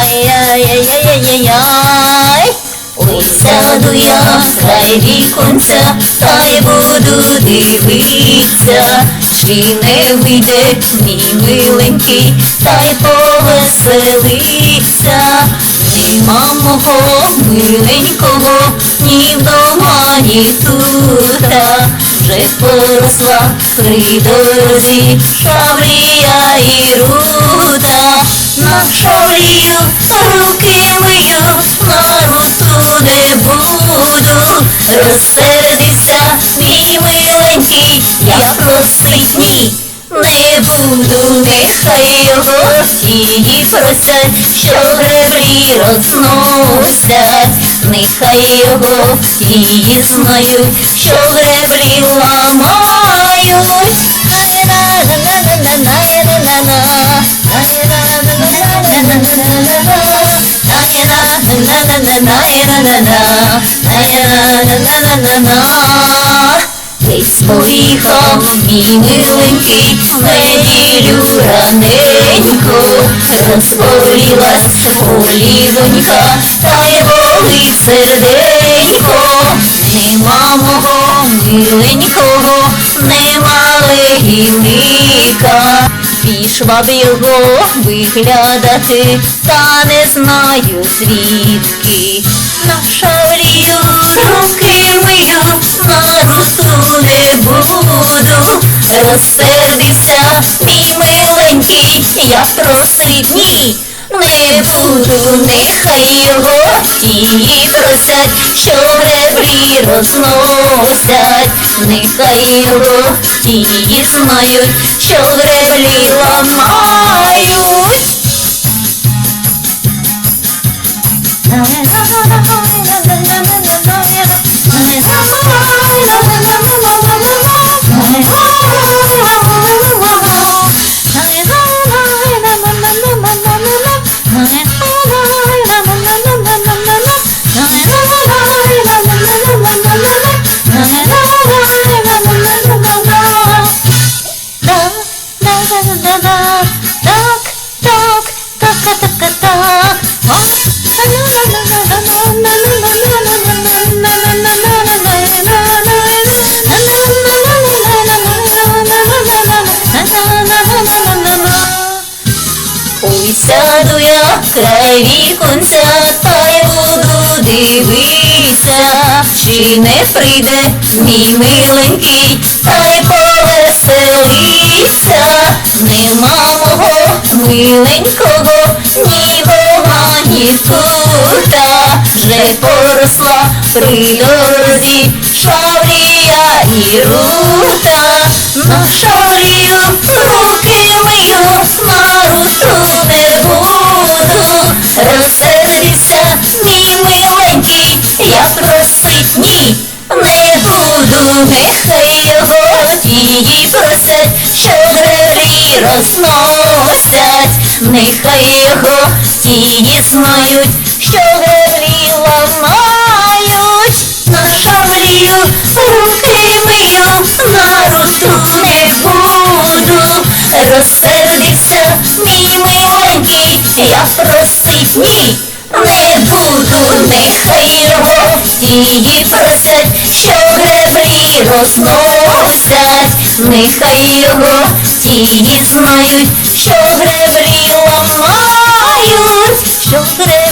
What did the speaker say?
Ай-яй-яй-яй-яй-яй Ой, сяду я край віконця, та й буду дивитися, чи не вийде мій миленький, та й повеселиться. Нема мого миленького, ні вдома, ні тута, вже поросла при дорозі шаврія і рута. На шаврію руки мию, на руту не буду. Розсердився, мій миленький, я просить. Не буду, нехай його її просять, що греблі розносять, нехай його її знають, що греблі ламають. Десь поїхав мій миленький в неділю раненько, розболілась голівонька, та й болить серденько. Нема мого миленького, нема легівника. Пішла б його виглядати, та не знаю звідки. На шаврію руки мию, миленький, я просить ні. Не буду, нехай його її просять, що греблі розносять, нехай його її знають, що греблі ламають. Ой, сяду я край віконця, та й буду дивитися, чи не прийде мій миленький, та й повеселиться. Нема мого миленького, ні дома, ні тута, вже поросла при дорозі шаврія і рута. На греблі розносять, нехай його її знають, що греблі ламають. На шаврію руки мию, на руту не буду. Розсердився, мій миленький, я просить ні. Не буду, нехай його її просять, що греблі розносять, нехай його її знають, що гребрі ламають, що греблі